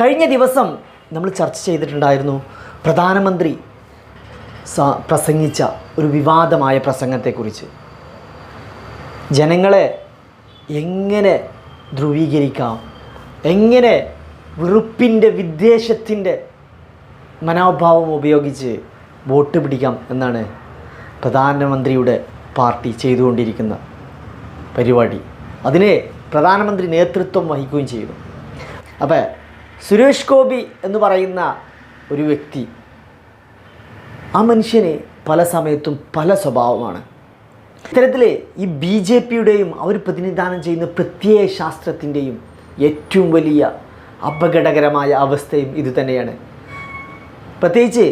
കഴിഞ്ഞ ദിവസം നമ്മൾ ചർച്ച ചെയ്തിട്ടുണ്ടായിരുന്നു പ്രധാനമന്ത്രി പ്രസംഗിച്ച ഒരു വിവാദമായ പ്രസംഗത്തെക്കുറിച്ച്. ജനങ്ങളെ എങ്ങനെ ധ്രുവീകരിക്കാം? എങ്ങനെ വെറുപ്പിന്റെ വിദ്വേഷത്തിന്റെ മനോഭാവം ഉപയോഗിച്ച് വോട്ട് പിടിക്കാം എന്നാണ് പ്രധാനമന്ത്രിയുടെ പാർട്ടി ചെയ്തുകൊണ്ടിരിക്കുന്ന പരിപാടി. അതിനെ പ്രധാനമന്ത്രി നേതൃത്വം വഹിക്കുകയും ചെയ്തു. അപ്പോൾ സുരേഷ് ഗോപി എന്ന് പറയുന്ന ഒരു വ്യക്തി. ആ മനുഷ്യന് പല സമയത്തും പല സ്വഭാവമാണ്. ഇത്തരത്തിൽ ഈ ബി ജെ പിയുടെയും അവർ പ്രതിനിധാനം ചെയ്യുന്ന പ്രത്യയ ശാസ്ത്രത്തിന്റെയും ഏറ്റവും വലിയ അപകടകരമായ അവസ്ഥയും ഇതുതന്നെയാണ് പ്രത്യേകിച്ച്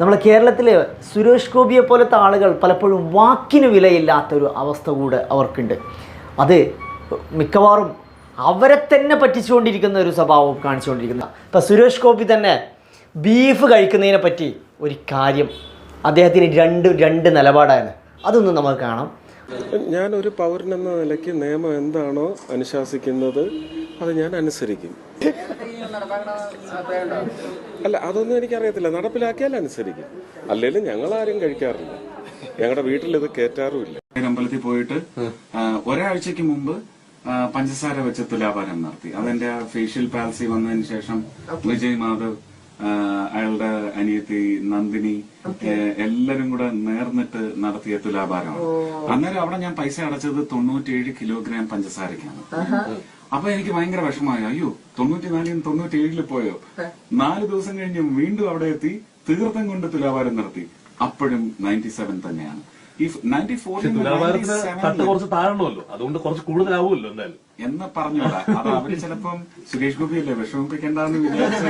നമ്മളെ കേരളത്തിലെ സുരേഷ് ഗോപിയെ പോലത്തെ ആളുകൾ പലപ്പോഴും വാക്കിന് വിലയില്ലാത്തൊരു അവസ്ഥ കൂടെ അവർക്കുണ്ട്. അത് മിക്കവാറും അവരെ തന്നെ പറ്റിച്ചുകൊണ്ടിരിക്കുന്ന ഒരു സ്വഭാവം കാണിച്ചുകൊണ്ടിരിക്കുന്ന. ഇപ്പം സുരേഷ് ഗോപി തന്നെ ബീഫ് കഴിക്കുന്നതിനെ പറ്റി ഒരു കാര്യം. അദ്ദേഹത്തിന് രണ്ട് രണ്ട് നിലപാടാണ്. അതൊന്നും നമുക്ക് കാണാം. ഞാൻ ഒരു എന്ന നിലയ്ക്ക് നിയമം എന്താണോ അനുശാസിക്കുന്നത് അത് ഞാൻ അനുസരിക്കും. അല്ല അതൊന്നും എനിക്കറിയത്തില്ല. നടപ്പിലാക്കിയാൽ അനുസരിക്കും. അല്ലെങ്കിലും ഞങ്ങൾ ആരും കഴിക്കാറില്ല. ഞങ്ങളുടെ വീട്ടിൽ ഇത് കയറ്റാറുമില്ല അമ്പലത്തിൽ പോയിട്ട് ഒരാഴ്ചക്ക് മുമ്പ് പഞ്ചസാര വെച്ച് തുലാഭാരം നടത്തി. അതെന്റെ ഫേഷ്യൽ പാൽസി വന്നതിന് ശേഷം വിജയ് മാധവ് അയാളുടെ അനിയത്തി നന്ദിനി എല്ലാരും കൂടെ നേർന്നിട്ട് നടത്തിയ തുലാഭാരമാണ്. അന്നേരം അവിടെ ഞാൻ പൈസ അടച്ചത് തൊണ്ണൂറ്റിയേഴ് കിലോഗ്രാം പഞ്ചസാരക്കാണ് അപ്പൊ എനിക്ക് ഭയങ്കര വിഷമമായി. അയ്യോ തൊണ്ണൂറ്റിനാലിൽ നിന്ന് തൊണ്ണൂറ്റിയേഴിൽ പോയോ? നാല് ദിവസം കഴിഞ്ഞ് വീണ്ടും അവിടെ എത്തി തീർത്ഥം കൊണ്ട് തുലാഭാരം നടത്തി. അപ്പോഴും നയന്റി സെവൻ തന്നെയാണ്. തുലാഭാരത്തിന് തട്ട് ഫോറിൽ കുറച്ച് താഴണമല്ലോ അതുകൊണ്ട് കുറച്ച് കൂടുതലാവുമല്ലോ എന്തായാലും. എന്ന് പറഞ്ഞൂടാ. അത് അവർ ചിലപ്പം സുരേഷ് ഗോപി അല്ലേ വിഷമിപ്പിക്കേണ്ടെന്ന് വിചാരിച്ച്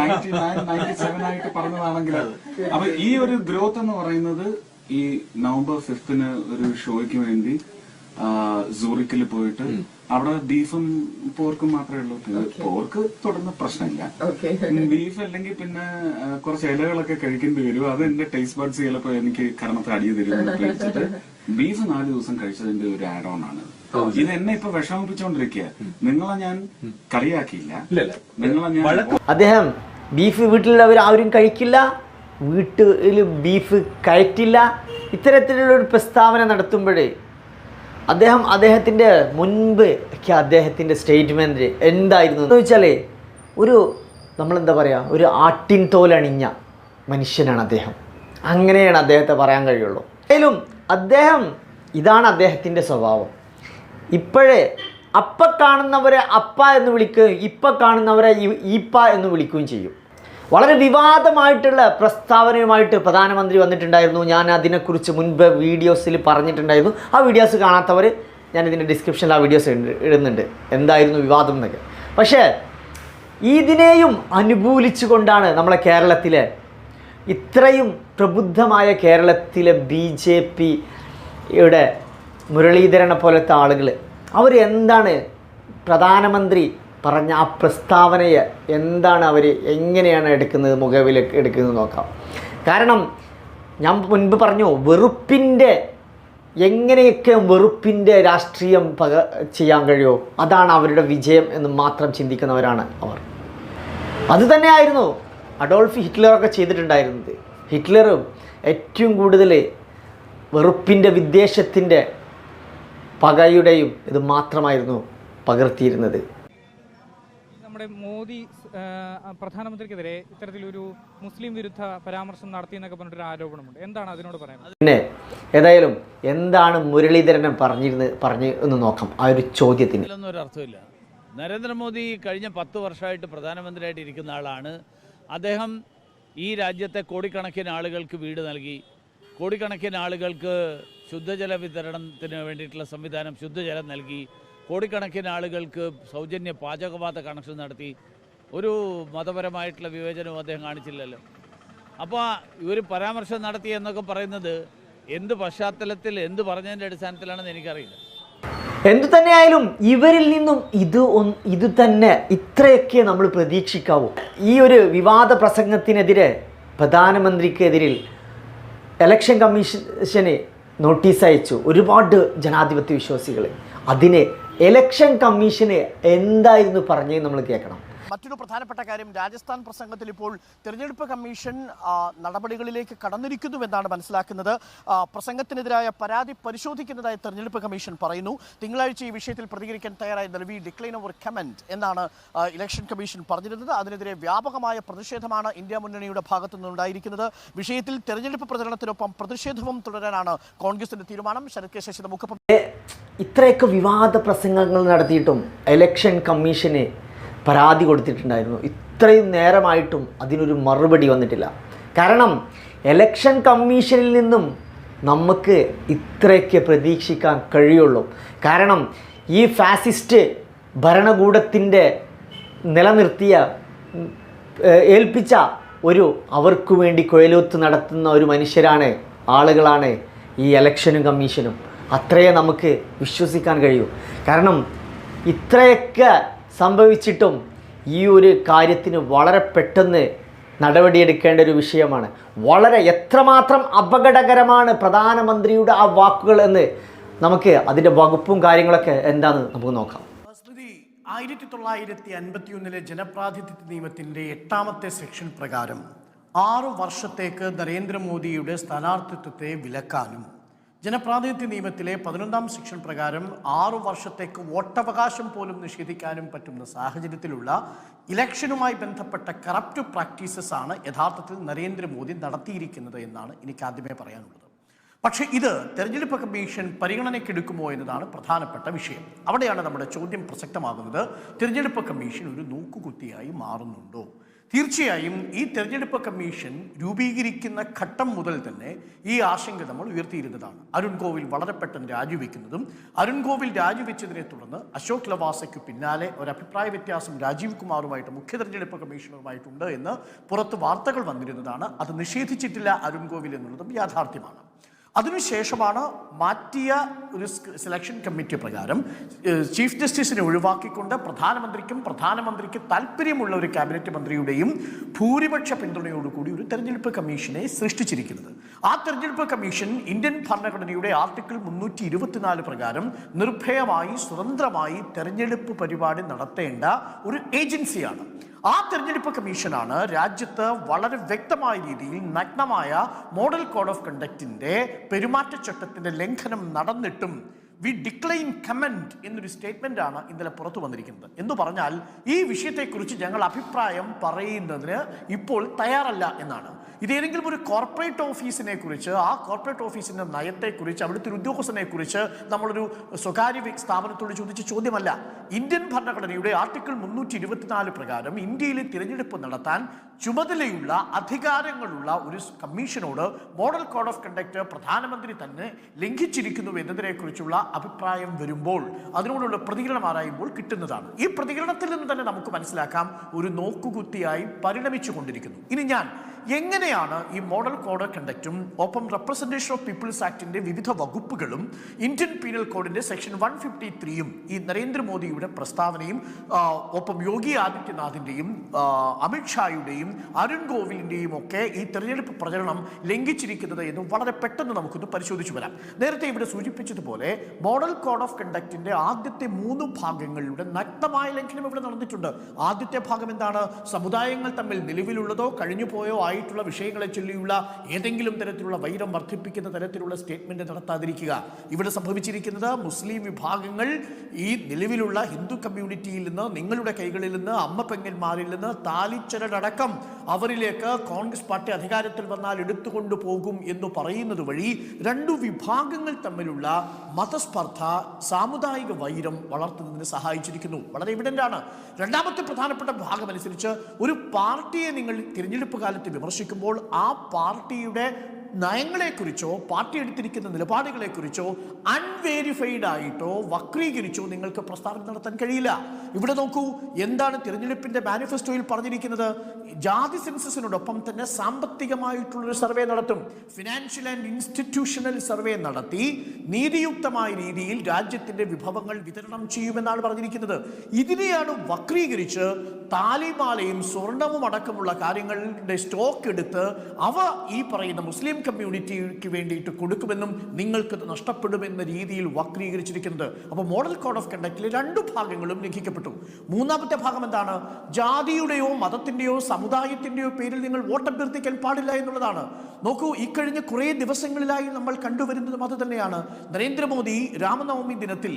നയന്റി നയൻ നയന്റി സെവൻ ആയിട്ട് പറഞ്ഞതാണെങ്കിൽ. അപ്പൊ ഈ ഒരു ഗ്രോത്ത് എന്ന് പറയുന്നത് ഈ നവംബർ ഫിഫ്തിന് ഒരു ഷോയ്ക്ക് വേണ്ടി സൂറിക്കിൽ പോയിട്ട് അവിടെ ബീഫും പോർക്കും മാത്രമേ ഉള്ളൂ. പോർക്ക് തുടർന്ന് പ്രശ്നമില്ല. ബീഫ് അല്ലെങ്കിൽ പിന്നെ കുറച്ച് ഇലകളൊക്കെ കഴിക്കേണ്ടി വരും. അത് എന്റെ ടേസ്റ്റ് ബഡ്സ് ചിലപ്പോ എനിക്ക് കരണത്തിൽ അടിയ തരും എന്ന് ബീഫ് നാല് ദിവസം കഴിച്ചതിന്റെ ഒരു ആഡ് ഓൺ ആണ്. ഇത് എന്നെ ഇപ്പൊ വിഷമിപ്പിച്ചോണ്ടിരിക്കുക നിങ്ങളെ ഞാൻ കളിയാക്കിയില്ല. ഇല്ലല്ല. നിങ്ങളെ ഞാൻ അദ്ദേഹം ബീഫ് വീട്ടിലുള്ളവർ ആരും കഴിക്കില്ല വീട്ടിൽ ബീഫ് കയറ്റില്ല. ഇത്തരത്തിലുള്ള ഒരു പ്രസ്താവന നടത്തുമ്പോഴേ അദ്ദേഹം അദ്ദേഹത്തിന്റെ മുൻപ് ഒക്കെ അദ്ദേഹത്തിന്റെ സ്റ്റേറ്റ്മെന്റ് എന്തായിരുന്നു എന്ന് വെച്ചാൽ ഒരു നമ്മളെന്താ പറയുക ഒരു ആട്ടിൻ തോലണിഞ്ഞ മനുഷ്യനാണ് അദ്ദേഹം. അങ്ങനെയാണ് അദ്ദേഹത്തെ പറയാൻ കഴിയുള്ളൂ. ഏതായാലും അദ്ദേഹം ഇതാണ് അദ്ദേഹത്തിന്റെ സ്വഭാവം. ഇപ്പോഴേ അപ്പ കാണുന്നവരെ അപ്പ എന്ന് വിളിക്കുകയും ഇപ്പം കാണുന്നവരെ ഈപ്പ എന്ന് വിളിക്കുകയും ചെയ്യും. വളരെ വിവാദമായിട്ടുള്ള പ്രസ്താവനയുമായിട്ട് പ്രധാനമന്ത്രി വന്നിട്ടുണ്ടായിരുന്നു. ഞാൻ അതിനെക്കുറിച്ച് മുൻപ് വീഡിയോസിൽ പറഞ്ഞിട്ടുണ്ടായിരുന്നു. ആ വീഡിയോസ് കാണാത്തവർ ഞാൻ ഇതിന്റെ ഡിസ്ക്രിപ്ഷനിൽ ആ വീഡിയോസ് ഇടുന്നുണ്ട്. എന്തായിരുന്നു വിവാദം എന്നൊക്കെ. പക്ഷേ ഇതിനെയും അനുകൂലിച്ചുകൊണ്ടാണ് നമ്മളെ കേരളത്തിലെ ഇത്രയും പ്രബുദ്ധമായ കേരളത്തിലെ ബി ജെ പിയുടെ മുരളീധരനെ പോലത്തെ ആളുകൾ അവർ എന്താണ് പ്രധാനമന്ത്രി പറഞ്ഞ ആ പ്രസ്താവനയെ എന്താണ് അവർ എങ്ങനെയാണ് എടുക്കുന്നത് മുഖവിൽ എടുക്കുന്നത് നോക്കാം. കാരണം ഞാൻ മുൻപ് പറഞ്ഞു വെറുപ്പിന്റെ എങ്ങനെയൊക്കെ വെറുപ്പിന്റെ രാഷ്ട്രീയം പക ചെയ്യാൻ കഴിയുമോ അതാണ് അവരുടെ വിജയം എന്ന് മാത്രം ചിന്തിക്കുന്നവരാണ് അവർ. അതുതന്നെയായിരുന്നു അഡോൾഫ് ഹിറ്റ്ലറൊക്കെ ചെയ്തിട്ടുണ്ടായിരുന്നത്. ഹിറ്റ്ലറും ഏറ്റവും കൂടുതൽ വെറുപ്പിന്റെ വിദ്വേഷത്തിന്റെ പകയുടെയും ഇത് മാത്രമായിരുന്നു പകർത്തിയിരുന്നത്. നമ്മുടെ മോദി പ്രധാനമന്ത്രിക്കെതിരെ ഇത്തരത്തിലൊരു മുസ്ലിം വിരുദ്ധ പരാമർശം നടത്തി നടത്തിയെന്നൊക്കെ പറഞ്ഞിട്ടൊരു ആരോപണമുണ്ട്. എന്താണ് അതിനോട് പറയുന്നത്? പിന്നെ ഏതായാലും എന്താണ് മുരളീധരൻ പറഞ്ഞിരുന്ന് പറഞ്ഞ് എന്ന് നോക്കാം. ആ ഒരു ചോദ്യത്തിന്. അർത്ഥമില്ല. നരേന്ദ്രമോദി കഴിഞ്ഞ പത്ത് വർഷമായിട്ട് പ്രധാനമന്ത്രിയായിട്ട് ഇരിക്കുന്ന ആളാണ്. അദ്ദേഹം ഈ രാജ്യത്തെ കോടിക്കണക്കിന് ആളുകൾക്ക് വീട് നൽകി. കോടിക്കണക്കിന് ആളുകൾക്ക് ശുദ്ധജല വിതരണത്തിന് വേണ്ടിയിട്ടുള്ള സംവിധാനം ശുദ്ധജലം നൽകി. കോടിക്കണക്കിന് ആളുകൾക്ക് സൗജന്യ പാചകവാത കണക്ഷൻ നടത്തി ഒരു മതപരമായിട്ടുള്ള വിവേചനവും അദ്ദേഹം കാണിച്ചില്ലല്ലോ. അപ്പോൾ ഇവർ പരാമർശം നടത്തി എന്നൊക്കെ പറയുന്നത് എന്ത് പശ്ചാത്തലത്തിൽ എന്ത് പറഞ്ഞതിന്റെ അടിസ്ഥാനത്തിലാണെന്ന് എനിക്കറിയില്ല. എന്തു തന്നെയായാലും ഇവരിൽ നിന്നും ഇത് ഇത് തന്നെ ഇത്രയൊക്കെ നമ്മൾ പ്രതീക്ഷിക്കാവൂ. ഈ ഒരു വിവാദ പ്രസംഗത്തിനെതിരെ പ്രധാനമന്ത്രിക്കെതിരിൽ ഇലക്ഷൻ കമ്മീഷനെ നോട്ടീസ് അയച്ചു. ഒരുപാട് ജനാധിപത്യ വിശ്വാസികൾ അതിന് ഇലക്ഷൻ കമ്മീഷന് എന്തായിരുന്നു പറഞ്ഞത് നമ്മൾ കേൾക്കണം. മറ്റൊരു പ്രധാനപ്പെട്ട കാര്യം രാജസ്ഥാൻ പ്രസംഗത്തിൽ ഇപ്പോൾ തിരഞ്ഞെടുപ്പ് കമ്മീഷൻ നടപടികളിലേക്ക് കടന്നിരിക്കുന്നുവെന്നാണ് മനസ്സിലാക്കുന്നത്. പ്രസംഗത്തിനെതിരായ പരാതി പരിശോധിക്കുന്നതായി തെരഞ്ഞെടുപ്പ് കമ്മീഷൻ പറയുന്നു. തിങ്കളാഴ്ച ഈ വിഷയത്തിൽ പ്രതികരിക്കാൻ തയ്യാറായി നൽവി ഡിക്ലൈൻ ഓവർ കമന്റ് എന്നാണ് ഇലക്ഷൻ കമ്മീഷൻ പറഞ്ഞിരുന്നത്. അതിനെതിരെ വ്യാപകമായ പ്രതിഷേധമാണ് ഇന്ത്യ മുന്നണിയുടെ ഭാഗത്തു നിന്നുണ്ടായിരിക്കുന്നത് വിഷയത്തിൽ തെരഞ്ഞെടുപ്പ് പ്രചരണത്തിനൊപ്പം പ്രതിഷേധവും തുടരാനാണ് കോൺഗ്രസിന്റെ തീരുമാനം. ശരത് കെ ശശി നമുക്കൊപ്പം ഇത്രയൊക്കെ വിവാദ പ്രസംഗങ്ങൾ നടത്തിയിട്ടും ഇലക്ഷൻ കമ്മീഷന് പരാതി കൊടുത്തിട്ടുണ്ടായിരുന്നു. ഇത്രയും നേരമായിട്ടും അതിനൊരു മറുപടി വന്നിട്ടില്ല. കാരണം എലക്ഷൻ കമ്മീഷനിൽ നിന്നും നമുക്ക് ഇത്രയ്ക്ക് പ്രതീക്ഷിക്കാൻ കഴിയുള്ളൂ. കാരണം ഈ ഫാസിസ്റ്റ് ഭരണകൂടത്തിന്റെ നിലനിർത്തിയ ഏൽപ്പിച്ച ഒരു അവർക്ക് വേണ്ടി കുഴലൂത്ത് നടത്തുന്ന ഒരു മനുഷ്യരാണ് ആളുകളാണ് ഈ ഇലക്ഷനും കമ്മീഷനും അത്രയേ നമുക്ക് വിശ്വസിക്കാൻ കഴിയൂ. കാരണം ഇത്രയൊക്കെ സംഭവിച്ചിട്ടും ഈ ഒരു കാര്യത്തിന് വളരെ പെട്ടെന്ന് നടപടിയെടുക്കേണ്ട ഒരു വിഷയമാണ്. വളരെ എത്രമാത്രം അപകടകരമാണ് പ്രധാനമന്ത്രിയുടെ ആ വാക്കുകൾ എന്ന് നമുക്ക് അതിന്റെ വകുപ്പും കാര്യങ്ങളൊക്കെ എന്താണെന്ന് നമുക്ക് നോക്കാം. ആയിരത്തി തൊള്ളായിരത്തി അൻപത്തിയൊന്നിലെ ജനപ്രാതിനിധ്യ നിയമത്തിന്റെ എട്ടാമത്തെ സെക്ഷൻ പ്രകാരം ആറു വർഷത്തേക്ക് നരേന്ദ്രമോദിയുടെ സ്ഥാനാർത്ഥിത്വത്തെ വിലക്കാനും ജനപ്രാതിനിധ്യ നിയമത്തിലെ പതിനൊന്നാം സെക്ഷൻ പ്രകാരം ആറു വർഷത്തേക്ക് വോട്ടവകാശം പോലും നിഷേധിക്കാനും പറ്റുന്ന സാഹചര്യത്തിലുള്ള ഇലക്ഷനുമായി ബന്ധപ്പെട്ട കറപ്റ്റ് പ്രാക്ടീസസ് ആണ് യഥാർത്ഥത്തിൽ നരേന്ദ്രമോദി നടത്തിയിരിക്കുന്നത് എന്നാണ് എനിക്ക് ആദ്യമേ പറയാനുള്ളത്. പക്ഷേ ഇത് തെരഞ്ഞെടുപ്പ് കമ്മീഷൻ പരിഗണനയ്ക്കെടുക്കുമോ എന്നതാണ് പ്രധാനപ്പെട്ട വിഷയം. അവിടെയാണ് നമ്മുടെ ചോദ്യം പ്രസക്തമാകുന്നത്. തിരഞ്ഞെടുപ്പ് കമ്മീഷൻ ഒരു നോക്കുകുത്തിയായി മാറുന്നുണ്ടോ? തീർച്ചയായും ഈ തെരഞ്ഞെടുപ്പ് കമ്മീഷൻ രൂപീകരിക്കുന്ന ഘട്ടം മുതൽ തന്നെ ഈ ആശങ്ക നമ്മൾ ഉയർത്തിയിരുന്നതാണ്. അരുൺ ഗോവിൽ വളരെ പെട്ടെന്ന് രാജിവെക്കുന്നതും അരുൺ ഗോവിൽ രാജിവെച്ചതിനെ തുടർന്ന് അശോക് ലവാസയ്ക്ക് പിന്നാലെ ഒരു അഭിപ്രായ വ്യത്യാസം രാജീവ് കുമാറുമായിട്ട് മുഖ്യ തെരഞ്ഞെടുപ്പ് കമ്മീഷണറുമായിട്ടുണ്ട് എന്ന് പുറത്ത് വാർത്തകൾ വന്നിരുന്നതാണ്. അത് നിഷേധിച്ചിട്ടില്ല അരുൺ ഗോവിൽ എന്നുള്ളതും യാഥാർത്ഥ്യമാണ്. അതിനുശേഷമാണ് മാറ്റിയ ഒരു സെലക്ഷൻ കമ്മിറ്റി പ്രകാരം ചീഫ് ജസ്റ്റിസിനെ ഒഴിവാക്കിക്കൊണ്ട് പ്രധാനമന്ത്രിക്കും പ്രധാനമന്ത്രിക്ക് താല്പര്യമുള്ള ഒരു ക്യാബിനറ്റ് മന്ത്രിയുടെയും ഭൂരിപക്ഷ പിന്തുണയോടുകൂടി ഒരു തെരഞ്ഞെടുപ്പ് കമ്മീഷനെ സൃഷ്ടിച്ചിരിക്കുന്നത്. ആ തെരഞ്ഞെടുപ്പ് കമ്മീഷൻ ഇന്ത്യൻ ഭരണഘടനയുടെ ആർട്ടിക്കിൾ മുന്നൂറ്റി ഇരുപത്തിനാല് പ്രകാരം നിർഭയമായി സ്വതന്ത്രമായി തെരഞ്ഞെടുപ്പ് പരിപാടി നടത്തേണ്ട ഒരു ഏജൻസിയാണ്. ആ തെരഞ്ഞെടുപ്പ് കമ്മീഷനാണ് രാജ്യത്ത് വളരെ വ്യക്തമായ രീതിയിൽ നഗ്നമായ മോഡൽ കോഡ് ഓഫ് കണ്ടക്റ്റിന്റെ പെരുമാറ്റച്ചട്ടത്തിന്റെ ലംഘനം നടന്നിട്ടും വി ഡിക്ലൈൻ കമന്റ് എന്നൊരു സ്റ്റേറ്റ്മെന്റ് ആണ് ഇന്നലെ പുറത്തു വന്നിരിക്കുന്നത്. എന്ന് പറഞ്ഞാൽ ഈ വിഷയത്തെക്കുറിച്ച് ഞങ്ങൾ അഭിപ്രായം പറയുന്നതിന് ഇപ്പോൾ തയ്യാറല്ല എന്നാണ്. ഇതേതെങ്കിലും ഒരു കോർപ്പറേറ്റ് ഓഫീസിനെ കുറിച്ച് ആ കോർപ്പറേറ്റ് ഓഫീസിന്റെ നയത്തെക്കുറിച്ച് അവിടുത്തെ ഒരു ഉദ്യോഗസ്ഥനെ കുറിച്ച് നമ്മളൊരു സ്വകാര്യ സ്ഥാപനത്തോട് ചോദിച്ച ചോദ്യമല്ല. ഇന്ത്യൻ ഭരണഘടനയുടെ ആർട്ടിക്കിൾ മുന്നൂറ്റി ഇരുപത്തിനാല് പ്രകാരം ഇന്ത്യയിൽ തിരഞ്ഞെടുപ്പ് നടത്താൻ ചുമതലയുള്ള അധികാരങ്ങളുള്ള ഒരു കമ്മീഷനോട് മോഡൽ കോഡ് ഓഫ് കണ്ടക്ട് പ്രധാനമന്ത്രി തന്നെ ലംഘിച്ചിരിക്കുന്നു എന്നതിനെക്കുറിച്ചുള്ള അഭിപ്രായം വരുമ്പോൾ അതിനോടുള്ള പ്രതികരണം ആരായുമ്പോൾ കിട്ടുന്നതാണ്. ഈ പ്രതികരണത്തിൽ നിന്ന് തന്നെ നമുക്ക് മനസ്സിലാക്കാം ഒരു നോക്കുകുത്തിയായി പരിണമിച്ചു കൊണ്ടിരിക്കുന്നു ഇനി ഞാൻ എങ്ങനെയാണ് ഈ മോഡൽ കോഡ് ഓഫ് കണ്ടക്റ്റും ഒപ്പം റെപ്രസെന്റേഷൻ ഓഫ് പീപ്പിൾസ് ആക്ടിന്റെ വിവിധ വകുപ്പുകളും ഇന്ത്യൻ പീനൽ കോഡിന്റെ സെക്ഷൻ വൺ ഫിഫ്റ്റി ത്രീയും ഈ നരേന്ദ്രമോദിയുടെ പ്രസ്താവനയും ഒപ്പം യോഗി ആദിത്യനാഥിന്റെയും അമിത്ഷായുടെയും അരുൺ ഗോവിലിന്റെയും ഒക്കെ ഈ തെരഞ്ഞെടുപ്പ് പ്രചരണം ലംഘിച്ചിരിക്കുന്നത് എന്ന് വളരെ പെട്ടെന്ന് നമുക്കൊന്ന് പരിശോധിച്ചു വരാം. നേരത്തെ ഇവിടെ സൂചിപ്പിച്ചതുപോലെ മോഡൽ കോഡ് ഓഫ് കണ്ടക്റ്റിന്റെ ആദ്യത്തെ മൂന്ന് ഭാഗങ്ങളുടെ നഗ്നമായ ലംഘനം ഇവിടെ നടന്നിട്ടുണ്ട്. ആദ്യത്തെ ഭാഗം എന്താണ്? സമുദായങ്ങൾ തമ്മിൽ നിലവിലുള്ളതോ കഴിഞ്ഞുപോയോ ആയിട്ടുള്ള വിഷയങ്ങളെ ചൊല്ലിയുള്ള ഏതെങ്കിലും തരത്തിലുള്ള വൈരം വർദ്ധിപ്പിക്കുന്ന തരത്തിലുള്ള സ്റ്റേറ്റ്മെന്റ് നടത്താതിരിക്കുക. ഇവിടെ സംഭവിച്ചിരിക്കുന്നത് മുസ്ലിം വിഭാഗങ്ങൾ ഈ നിലവിലുള്ള ഹിന്ദു കമ്മ്യൂണിറ്റിയിൽ നിന്ന് നിങ്ങളുടെ കൈകളിൽ നിന്ന് അമ്മ പെങ്ങന്മാരിൽ നിന്ന് താലിച്ചരടക്കം അവരിലേക്ക് കോൺഗ്രസ് പാർട്ടി അധികാരത്തിൽ വന്നാൽ എടുത്തുകൊണ്ടു പോകും എന്ന് പറയുന്നത് വഴി രണ്ടു വിഭാഗങ്ങൾ തമ്മിലുള്ള മതസ്പർദ്ധ സാമുദായിക വൈരം വളർത്തുന്നതിന് സഹായിച്ചിരിക്കുന്നു. വളരെ എവിഡന്റ് ആണ്. രണ്ടാമത്തെ പ്രധാനപ്പെട്ട ഭാഗം അനുസരിച്ച് ഒരു പാർട്ടിയെ നിങ്ങൾ തിരഞ്ഞെടുപ്പ് കാലത്ത് വിമർശിക്കുമ്പോൾ ആ പാർട്ടിയുടെ നയങ്ങളെക്കുറിച്ചോ പാർട്ടി എടുത്തിരിക്കുന്ന നിലപാടുകളെക്കുറിച്ചോ അൺവേരിഫൈഡ് ആയിട്ടോ വക്രീകരിച്ചോ നിങ്ങൾക്ക് പ്രസ്താവന നടത്താൻ കഴിയില്ല. ഇവിടെ നോക്കൂ എന്താണ് തിരഞ്ഞെടുപ്പിന്റെ മാനിഫെസ്റ്റോയിൽ പറഞ്ഞിരിക്കുന്നത്? ജാതി സെൻസസിനോടൊപ്പം തന്നെ സാമ്പത്തികമായിട്ടുള്ളൊരു സർവേ നടത്തും. ഫിനാൻഷ്യൽ ആൻഡ് ഇൻസ്റ്റിറ്റ്യൂഷണൽ സർവേ നടത്തി നീതിയുക്തമായ രീതിയിൽ രാജ്യത്തിന്റെ വിഭവങ്ങൾ വിതരണം ചെയ്യുമെന്നാണ് പറഞ്ഞിരിക്കുന്നത്. ഇതിനെയാണ് വക്രീകരിച്ച് താലിമാലയും സ്വർണവും അടക്കമുള്ള കാര്യങ്ങളുടെ സ്റ്റോക്ക് എടുത്ത് അവ ഈ പറയുന്ന മുസ്ലിം കമ്മ്യൂണിറ്റിക്ക് വേണ്ടിയിട്ട് കൊടുക്കുമെന്നും നിങ്ങൾക്ക് നഷ്ടപ്പെടുമെന്ന രീതിയിൽ വക്രീകരിച്ചിരിക്കുന്നത്. അപ്പോൾ മോഡൽ കോഡ് ഓഫ് കണ്ടക്റ്റിൽ രണ്ട് ഭാഗങ്ങളും ലംഘിക്കപ്പെട്ടു. മൂന്നാമത്തെ ഭാഗം എന്താണ്? ജാതിയുടെയോ മതത്തിന്റെയോ സമുദായത്തിന്റെയോ പേരിൽ നിങ്ങൾ വോട്ടഭ്യർത്ഥിക്കാൻ പാടില്ല എന്നുള്ളതാണ്. നോക്കൂ ഇക്കഴിഞ്ഞ കുറേ ദിവസങ്ങളിലായി നമ്മൾ കണ്ടുവരുന്നതും അത് തന്നെയാണ്. നരേന്ദ്രമോദി രാമനവമി ദിനത്തിൽ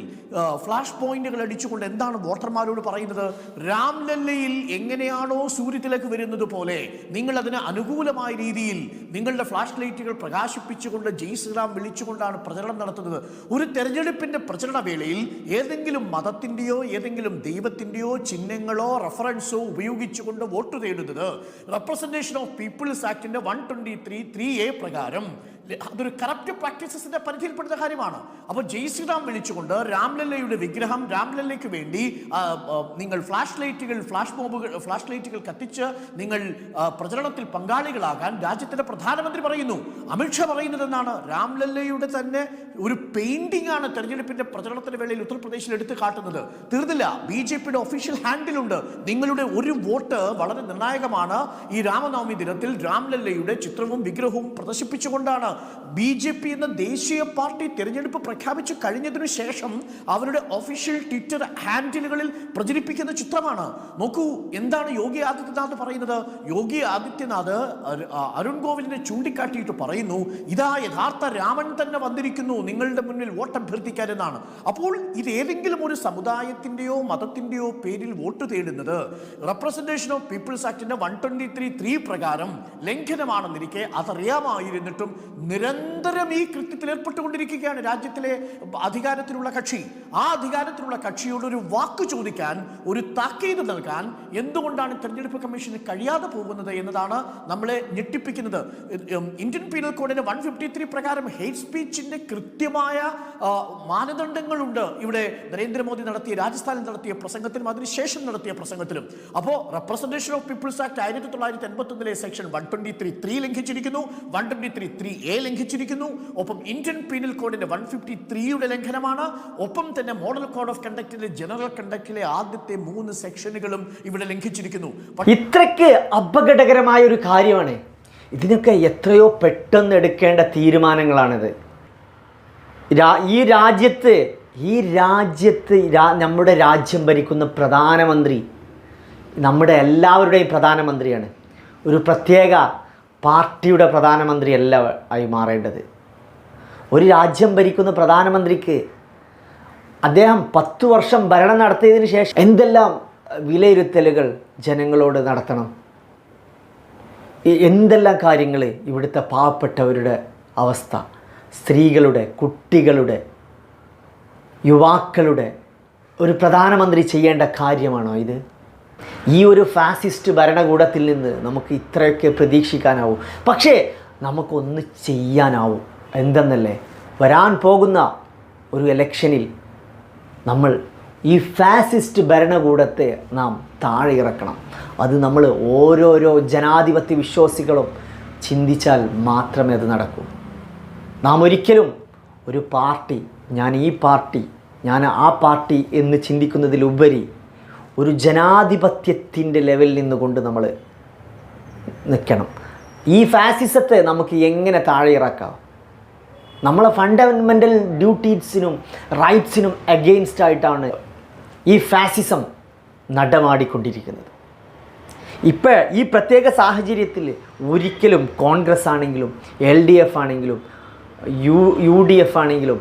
ഫ്ലാഷ് പോയിന്റുകൾ അടിച്ചുകൊണ്ട് എന്താണ് വോട്ടർമാരോട് പറയുന്നത്? രാംലല്ലയിൽ എങ്ങനെയാണോ സൂര്യത്തിലേക്ക് വരുന്നത് പോലെ നിങ്ങൾ അതിന് അനുകൂലമായ രീതിയിൽ നിങ്ങളുടെ ഫ്ലാഷ് ലൈറ്റുകൾ പ്രകാശിപ്പിച്ചുകൊണ്ട് ജയ് ശ്രീറാം വിളിച്ചുകൊണ്ടാണ് പ്രചരണം നടത്തുന്നത്. ഒരു തെരഞ്ഞെടുപ്പിന്റെ പ്രചരണ വേളയിൽ ഏതെങ്കിലും മതത്തിന്റെയോ ഏതെങ്കിലും ദൈവത്തിന്റെയോ ചിഹ്നങ്ങളോ റെഫറൻസോ ഉപയോഗിച്ചുകൊണ്ട് വോട്ട് തേടുന്നത് representation of people's ആക്ടിന്റെ one twenty three three A പ്രകാരം. അതൊരു കറപ്റ്റ് പ്രാക്ടീസസിന്റെ പരിധിയിൽപ്പെടുന്ന കാര്യമാണ്. അപ്പോൾ ജയ് ശ്രീറാം വിളിച്ചുകൊണ്ട് രാംലല്ലയുടെ വിഗ്രഹം രാംലല്ലയ്ക്ക് വേണ്ടി നിങ്ങൾ ഫ്ലാഷ് ലൈറ്റുകൾ ഫ്ലാഷ് ബോംബുകൾ ഫ്ലാഷ് ലൈറ്റുകൾ കത്തിച്ച് നിങ്ങൾ പ്രചരണത്തിൽ പങ്കാളികളാകാൻ രാജ്യത്തിന്റെ പ്രധാനമന്ത്രി പറയുന്നു. അമിത്ഷാ പറയുന്നത് എന്താണ് രാംലല്ലയുടെ തന്നെ ഒരു പെയിന്റിംഗ് ആണ് തെരഞ്ഞെടുപ്പിന്റെ പ്രചരണത്തിന്റെ വേളയിൽ ഉത്തർപ്രദേശിൽ എടുത്തു കാട്ടുന്നത്. തീർന്നില്ല. ബി ജെ പിയുടെ ഒഫീഷ്യൽ ഹാൻഡിലുണ്ട് നിങ്ങളുടെ ഒരു വോട്ട് വളരെ നിർണായകമാണ്. ഈ രാമനവമി ദിനത്തിൽ രാംലല്ലയുടെ ചിത്രവും വിഗ്രഹവും പ്രദർശിപ്പിച്ചുകൊണ്ടാണ് ബി ജെ പി എന്ന ദേശീയ പാർട്ടി തിരഞ്ഞെടുപ്പ് പ്രഖ്യാപിച്ചു കഴിഞ്ഞതിനു ശേഷം അവരുടെ ഒഫീഷ്യൽ ട്വിറ്റർ ഹാൻഡിലുകളിൽ പ്രചരിപ്പിക്കുന്ന ചിത്രമാണ്. നോക്കൂ എന്താണ് യോഗി ആദിത്യനാഥ് പറയുന്നത്? യോഗി ആദിത്യനാഥ് അരുൺ ഗോവിലിനെ ചൂണ്ടിക്കാട്ടിയിട്ട് പറയുന്നു ഇതാ യഥാർത്ഥ രാമൻ തന്നെ വന്നിരിക്കുന്നു നിങ്ങളുടെ മുന്നിൽ വോട്ട് അഭ്യർത്ഥിക്കാൻ അപ്പോൾ ഇത് ഏതെങ്കിലും ഒരു സമുദായത്തിന്റെയോ മതത്തിന്റെയോ പേരിൽ വോട്ട് തേടുന്നത് റെപ്രസെന്റേഷൻ ഓഫ് പീപ്പിൾസ് ആക്ടിന്റെ വൺ ട്വന്റി ത്രീ ത്രീ പ്രകാരം ലംഘനമാണെന്നിരിക്കെ അതറിയാമായിരുന്നിട്ടും നിരന്തരം ഈ കൃത്യത്തിൽ ഏർപ്പെട്ടുകൊണ്ടിരിക്കുകയാണ് രാജ്യത്തിലെ അധികാരത്തിലുള്ള കക്ഷി. ആ അധികാരത്തിലുള്ള കക്ഷിയോട് ഒരു വാക്ക് ചോദിക്കാൻ ഒരു താക്കീത് നൽകാൻ എന്തുകൊണ്ടാണ് തെരഞ്ഞെടുപ്പ് കമ്മീഷന് കഴിയാതെ പോകുന്നത് എന്നതാണ് നമ്മളെ ഞെട്ടിപ്പിക്കുന്നത്. ഇന്ത്യൻ പീനൽ കോഡിന് വൺ ഫിഫ്റ്റി ത്രീ പ്രകാരം ഹെയ്റ്റ് സ്പീച്ചിന്റെ കൃത്യമായ മാനദണ്ഡങ്ങളുണ്ട്. ഇവിടെ നരേന്ദ്രമോദി നടത്തിയ രാജസ്ഥാനിൽ നടത്തിയ പ്രസംഗത്തിലും അതിനുശേഷം നടത്തിയ പ്രസംഗത്തിലും. അപ്പോൾ റെപ്രസെന്റേഷൻ ഓഫ് പീപ്പിൾസ് ആക്ട് ആയിരത്തി തൊള്ളായിരത്തി എൺപത്തി ഒന്നിലെ section one twenty three three ലംഘിച്ചിരിക്കുന്നു one twenty three three A ലംഘിച്ചിരിക്കുന്നു. ഒപ്പം ഇന്ത്യൻ പീനൽ കോഡിന്റെ വൺ ഫിഫ്റ്റി ത്രീയുടെ ലംഘനമാണ്. ഒപ്പം തന്നെ മോഡൽ കോഡ് ഓഫ് കണ്ടക്റ്റിലെ ജനറൽ കണ്ടക്റ്റിലെ ആദ്യത്തെ മൂന്ന് സെക്ഷനുകളും ഇവിടെ ലംഘിച്ചിരിക്കുന്നു. ഇത്രയ്ക്ക് അപകടകരമായ ഒരു കാര്യമാണ്. ഇതിനൊക്കെ എത്രയോ പെട്ടെന്ന് എടുക്കേണ്ട തീരുമാനങ്ങളാണിത്. ഈ രാജ്യത്ത് ഈ രാജ്യത്ത് നമ്മുടെ രാജ്യം ഭരിക്കുന്ന പ്രധാനമന്ത്രി നമ്മുടെ എല്ലാവരുടെയും പ്രധാനമന്ത്രിയാണ്. ഒരു പ്രത്യേക പാർട്ടിയുടെ പ്രധാനമന്ത്രിയല്ല ആയി മാറേണ്ടത്. ഒരു രാജ്യം ഭരിക്കുന്ന പ്രധാനമന്ത്രിക്ക് അദ്ദേഹം പത്തു വർഷം ഭരണം നടത്തിയതിന് ശേഷം എന്തെല്ലാം വിലയിരുത്തലുകൾ ജനങ്ങളോട് നടത്തണം? എന്തെല്ലാം കാര്യങ്ങൾ ഇവിടുത്തെ പാവപ്പെട്ടവരുടെ അവസ്ഥ? സ്ത്രീകളുടെ കുട്ടികളുടെ യുവാക്കളുടെ ഒരു പ്രധാനമന്ത്രി ചെയ്യേണ്ട കാര്യമാണോ ഇത്? ഈ ഒരു ഫാസിസ്റ്റ് ഭരണകൂടത്തിൽ നിന്ന് നമുക്ക് ഇത്രയൊക്കെ പ്രതീക്ഷിക്കാനാവും. പക്ഷേ നമുക്കൊന്ന് ചെയ്യാനാവും. എന്തെന്നല്ലേ? വരാൻ പോകുന്ന ഒരു ഇലക്ഷനിൽ നമ്മൾ ഈ ഫാസിസ്റ്റ് ഭരണകൂടത്തെ നാം താഴെ ഇറക്കണം അത് നമ്മൾ ഓരോരോ ജനാധിപത്യ വിശ്വാസികളും ചിന്തിച്ചാൽ മാത്രമേ അത് നടക്കൂ. നാം ഒരിക്കലും ഒരു പാർട്ടി ഞാൻ ഈ പാർട്ടി ഞാൻ ആ പാർട്ടി എന്ന് ചിന്തിക്കുന്നതിലുപരി ഒരു ജനാധിപത്യത്തിന്റെ ലെവലിൽ നിന്നുകൊണ്ട് നമ്മൾ നിൽക്കണം. ഈ ഫാസിസത്തെ നമുക്ക് എങ്ങനെ താഴെ ഇറക്കാം നമ്മളെ ഫണ്ടമെന്റൽ ഡ്യൂട്ടീസിനും റൈറ്റ്സിനും അഗെയിൻസ്റ്റ് ആയിട്ടാണ് ഈ ഫാസിസം നടമാടിക്കൊണ്ടിരിക്കുന്നത്. ഇപ്പോൾ ഈ പ്രത്യേക സാഹചര്യത്തിൽ ഒരിക്കലും കോൺഗ്രസ് ആണെങ്കിലും എൽ ഡി എഫ് ആണെങ്കിലും യു യു ഡി എഫ് ആണെങ്കിലും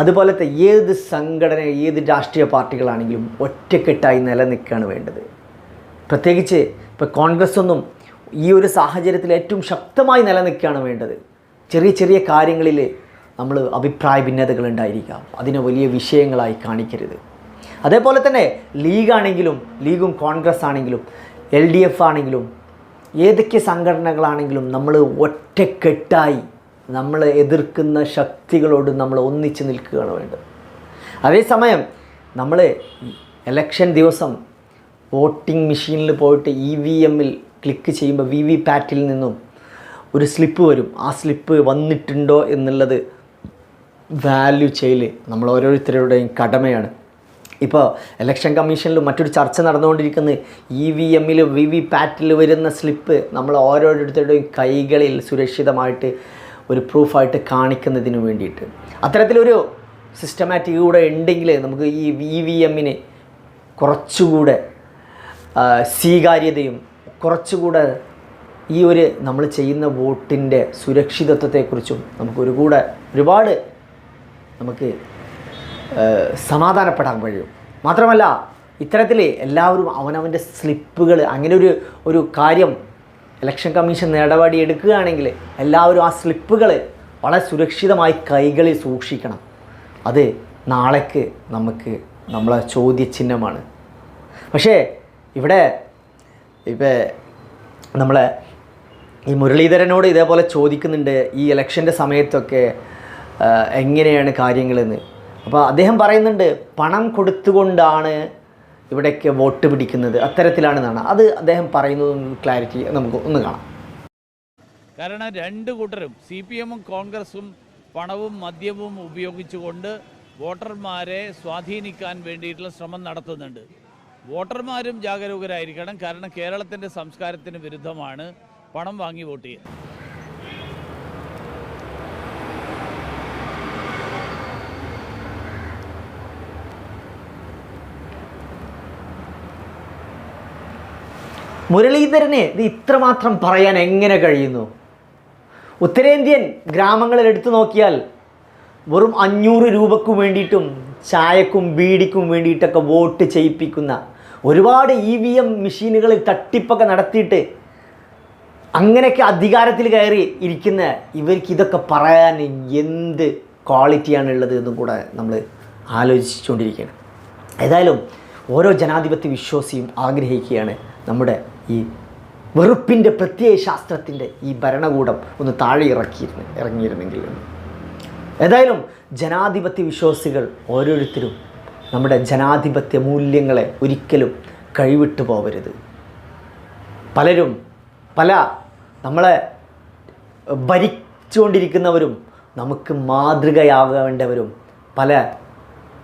അതുപോലത്തെ ഏത് സംഘടന ഏത് രാഷ്ട്രീയ പാർട്ടികളാണെങ്കിലും ഒറ്റക്കെട്ടായി നിലനിൽക്കുകയാണ് വേണ്ടത്. പ്രത്യേകിച്ച് ഇപ്പോൾ കോൺഗ്രസ് ഒന്നും ഈ ഒരു സാഹചര്യത്തിൽ ഏറ്റവും ശക്തമായി നിലനിൽക്കുകയാണ് വേണ്ടത്. ചെറിയ ചെറിയ കാര്യങ്ങളിൽ നമ്മൾ അഭിപ്രായ ഭിന്നതകൾ ഉണ്ടായിരിക്കാം. അതിനെ വലിയ വിഷയങ്ങളായി കാണിക്കരുത്. അതേപോലെ തന്നെ ലീഗാണെങ്കിലും ലീഗും കോൺഗ്രസ് ആണെങ്കിലും എൽ ഡി എഫ് ആണെങ്കിലും ഏതൊക്കെ സംഘടനകളാണെങ്കിലും നമ്മൾ ഒറ്റക്കെട്ടായി നമ്മൾ എതിർക്കുന്ന ശക്തികളോട് നമ്മൾ ഒന്നിച്ച് നിൽക്കുകയാണ് വേണ്ടത്. അതേസമയം നമ്മൾ എലക്ഷൻ ദിവസം വോട്ടിംഗ് മെഷീനിൽ പോയിട്ട് ഇ വി എമ്മിൽ ക്ലിക്ക് ചെയ്യുമ്പോൾ വി വി പാറ്റിൽ നിന്നും ഒരു സ്ലിപ്പ് വരും. ആ സ്ലിപ്പ് വന്നിട്ടുണ്ടോ എന്നുള്ളത് വാല്യൂ ചെയ്യൽ നമ്മൾ ഓരോരുത്തരുടെയും കടമയാണ്. ഇപ്പോൾ ഇലക്ഷൻ കമ്മീഷനിലും മറ്റൊരു ചർച്ച നടന്നുകൊണ്ടിരിക്കുന്ന. ഇ വി എമ്മിൽ വി വി പാറ്റിൽ വരുന്ന സ്ലിപ്പ് നമ്മൾ ഓരോരുത്തരുടെയും കൈകളിൽ സുരക്ഷിതമായിട്ട് ഒരു പ്രൂഫായിട്ട് കാണിക്കുന്നതിന് വേണ്ടിയിട്ട്. അത്തരത്തിലൊരു സിസ്റ്റമാറ്റിക് കൂടെ ഉണ്ടെങ്കിൽ നമുക്ക് ഈ വി വി എമ്മിന് കുറച്ചുകൂടെ സ്വീകാര്യതയും കുറച്ചുകൂടെ ഈ ഒരു നമ്മൾ ചെയ്യുന്ന വോട്ടിന്റെ സുരക്ഷിതത്വത്തെക്കുറിച്ചും നമുക്ക് ഒരു കൂടെ ഒരുപാട് നമുക്ക് സമാധാനപ്പെടാൻ കഴിയും. മാത്രമല്ല ഇത്തരത്തിൽ എല്ലാവരും അവനവന്റെ സ്ലിപ്പുകൾ അങ്ങനെ ഒരു ഒരു കാര്യം ഇലക്ഷൻ കമ്മീഷൻ നടപടി എടുക്കുകയാണെങ്കിൽ എല്ലാവരും ആ സ്ലിപ്പുകൾ വളരെ സുരക്ഷിതമായി കൈകളിൽ സൂക്ഷിക്കണം. അത് നാളേക്ക് നമുക്ക് നമ്മളെ ചോദ്യചിഹ്നമാണ്. പക്ഷേ ഇവിടെ ഇപ്പം നമ്മളെ ഈ മുരളീധരനോട് ഇതേപോലെ ചോദിക്കുന്നുണ്ട് ഈ ഇലക്ഷന്റെ സമയത്തൊക്കെ എങ്ങനെയാണ് കാര്യങ്ങളെന്ന്. അപ്പോൾ അദ്ദേഹം പറയുന്നുണ്ട് പണം കൊടുത്തുകൊണ്ടാണ് ഇവിടേക്ക് വോട്ട് പിടിക്കുന്നത്. അത്തരത്തിലാണെന്നാണ് അത് അദ്ദേഹം പറയുന്നത് ക്ലാരിറ്റി നമുക്ക് ഒന്ന് കാണാം. കാരണം രണ്ട് കൂട്ടരും സി പി എമ്മും കോൺഗ്രസും പണവും മദ്യവും ഉപയോഗിച്ചുകൊണ്ട് വോട്ടർമാരെ സ്വാധീനിക്കാൻ വേണ്ടിയിട്ടുള്ള ശ്രമം നടത്തുന്നുണ്ട്. വോട്ടർമാരും ജാഗരൂകരായിരിക്കണം. കാരണം കേരളത്തിന്റെ സംസ്കാരത്തിന് വിരുദ്ധമാണ് പണം വാങ്ങി വോട്ട് ചെയ്യുക മുരളീധരനെ ഇത് ഇത്രമാത്രം പറയാൻ എങ്ങനെ കഴിയുന്നു? ഉത്തരേന്ത്യൻ ഗ്രാമങ്ങളിൽ എടുത്തു നോക്കിയാൽ വെറും അഞ്ഞൂറ് രൂപയ്ക്ക് വേണ്ടിയിട്ടും ചായക്കും ബീഡിക്കും വേണ്ടിയിട്ടൊക്കെ വോട്ട് ചെയ്യിപ്പിക്കുന്ന ഒരുപാട് ഇ വി എം മെഷീനുകളിൽ തട്ടിപ്പൊക്കെ നടത്തിയിട്ട് അങ്ങനെയൊക്കെ അധികാരത്തിൽ കയറി ഇരിക്കുന്ന ഇവർക്ക് ഇതൊക്കെ പറയാൻ എന്ത് ക്വാളിറ്റിയാണ് ഉള്ളത് എന്നും കൂടെ നമ്മൾ ആലോചിച്ചുകൊണ്ടിരിക്കുകയാണ് ഏതായാലും ഓരോ ജനാധിപത്യ വിശ്വാസിയും ആഗ്രഹിക്കുകയാണ് നമ്മുടെ ഈ വെറുപ്പിന്റെ പ്രത്യയ ശാസ്ത്രത്തിന്റെ ഈ ഭരണകൂടം ഒന്ന് താഴെ ഇറക്കിയിരുന്നു ഇറങ്ങിയിരുന്നെങ്കിൽ. ഏതായാലും ജനാധിപത്യ വിശ്വാസികൾ ഓരോരുത്തരും നമ്മുടെ ജനാധിപത്യ മൂല്യങ്ങളെ ഒരിക്കലും കഴിവിട്ടു പോകരുത് പലരും പല നമ്മളെ ഭരിച്ചുകൊണ്ടിരിക്കുന്നവരും നമുക്ക് മാതൃകയാകേണ്ടവരും പല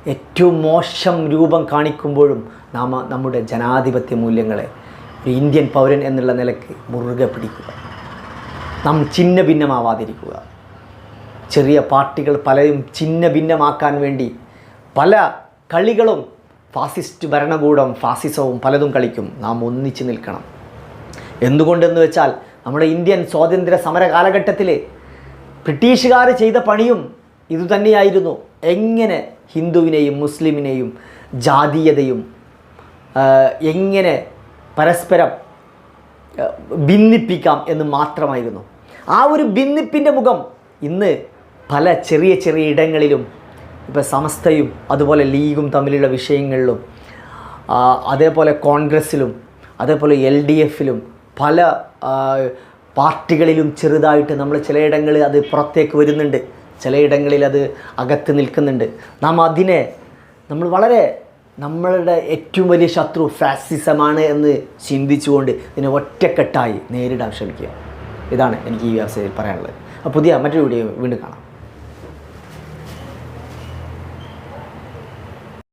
ഏറ്റവും മോശം രൂപം കാണിക്കുമ്പോഴും നാം നമ്മുടെ ജനാധിപത്യ മൂല്യങ്ങളെ ഒരു ഇന്ത്യൻ പൗരൻ എന്നുള്ള നിലയ്ക്ക് മുറുകെ പിടിക്കുക. നാം ചിഹ്ന ഭിന്നമാവാതിരിക്കുക ചെറിയ പാർട്ടികൾ പലരും ചിഹ്ന ഭിന്നമാക്കാൻ വേണ്ടി പല കളികളും ഫാസിസ്റ്റ് ഭരണകൂടം ഫാസിസവും പലതും കളിക്കും. നാം ഒന്നിച്ച് നിൽക്കണം. എന്തുകൊണ്ടെന്ന് വെച്ചാൽ നമ്മുടെ ഇന്ത്യൻ സ്വാതന്ത്ര്യ സമര കാലഘട്ടത്തിൽ ബ്രിട്ടീഷുകാർ ചെയ്ത പണിയും ഇതുതന്നെയായിരുന്നു എങ്ങനെ ഹിന്ദുവിനെയും മുസ്ലിമിനെയും ജാതീയതയും എങ്ങനെ പരസ്പരം ഭിന്നിപ്പിക്കാം എന്ന് മാത്രമായിരുന്നു. ആ ഒരു ഭിന്നിപ്പിന്റെ മുഖം ഇന്ന് പല ചെറിയ ചെറിയ ഇടങ്ങളിലും ഇപ്പോൾ സമസ്തയും അതുപോലെ ലീഗും തമ്മിലുള്ള വിഷയങ്ങളിലും അതേപോലെ കോൺഗ്രസ്സിലും അതേപോലെ എൽ ഡി എഫിലും പല പാർട്ടികളിലും ചെറുതായിട്ട് നമ്മൾ ചിലയിടങ്ങളിൽ അത് പുറത്തേക്ക് വരുന്നുണ്ട്. ചിലയിടങ്ങളിൽ അത് അകത്ത് നിൽക്കുന്നുണ്ട്. നാം അതിനെ നമ്മൾ വളരെ നമ്മളുടെ ഏറ്റവും വലിയ ശത്രു ഫാസിസമാണ് എന്ന് ചിന്തിച്ചുകൊണ്ട് ഇതിനെ ഒറ്റക്കെട്ടായി നേരിടാൻ ശ്രമിക്കുക. ഇതാണ് എനിക്ക് ഈ വ്യവസ്ഥയിൽ പറയാനുള്ളത്. അപ്പോൾ പുതിയ മറ്റൊരു വീഡിയോ വീണ്ടും കാണാം.